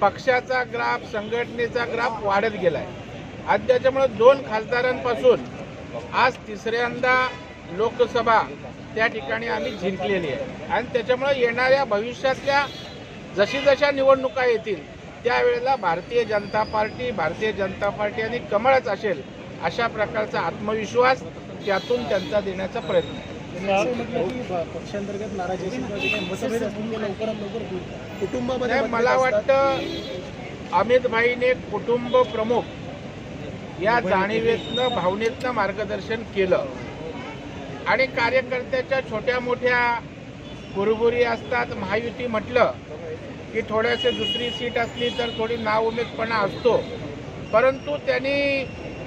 पक्षाचा ग्राफ संघटनेचा ग्राफ वाढत गेलाय. आणि त्याच्यामुळं दोन खासदारांपासून आज तिसऱ्यांदा लोकसभा त्या ठिकाणी आम्ही जिंकलेली आहे. आणि त्याच्यामुळे येणाऱ्या भविष्यातल्या जशी जशा निवडणुका येतील त्यावेळेला भारतीय जनता पार्टी भारतीय जनता पार्टी आणि कमळच असेल अशा प्रकारचा आत्मविश्वास त्यातून त्यांचा देण्याचा प्रयत्न आहे. पक्षांतर्गत नाराजी. कुटुंबामध्ये मला. वाटतं अमित भाईने कुटुंब प्रमुख या जाणीवेतनं भावनेतनं मार्गदर्शन केलं. आणि कार्यकर्त्याच्या छोट्या मोठ्या कुरबुरी असतात. महायुती म्हटलं की थोड्याशे दुसरी सीट असली तर थोडी नाउमेदपणा असतो. परंतु त्यांनी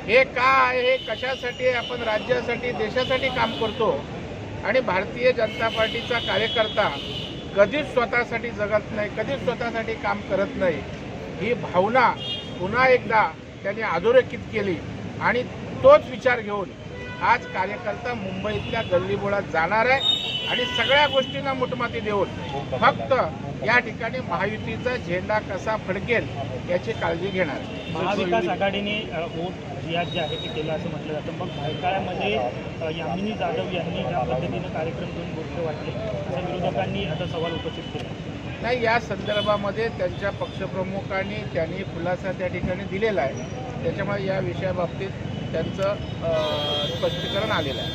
हे का आहे हे कशासाठी आपण राज्यासाठी देशासाठी काम करतो? आणि भारतीय जनता पार्टीचा कार्यकर्ता कधीच स्वतःसाठी जगत नाही कधीच स्वतःसाठी काम करत नाही. ही भावना पुन्हा एकदा त्यांनी अधोरेखित केली आणि तोच विचार घेऊन आज कार्यकर्ता मुंबईतल्या गल्लीबोळात जाणार आहे आणि सगळ्या गोष्टींना मुठमाती देऊन फक्त या ठिकाणी महायुतीचा झेंडा कसा फडकेल याची काळजी घेणार महाविकास आघाडीने रियाज जे आहे ते केलं असं म्हटलं जातं. मग भायखळ्यामध्ये अ, यामिनी जाधव यांनी ज्या पद्धतीनं कार्यक्रम घेऊन गोष्ट वाटले असं विरोधकांनी आता सवाल उपस्थित केला. नाही या संदर्भामध्ये त्यांच्या पक्षप्रमुखांनी त्यांनी खुलासा त्या ठिकाणी दिलेला आहे. त्याच्यामुळे या विषयाबाबतीत त्यांचं स्पष्टीकरण आलेलं आहे.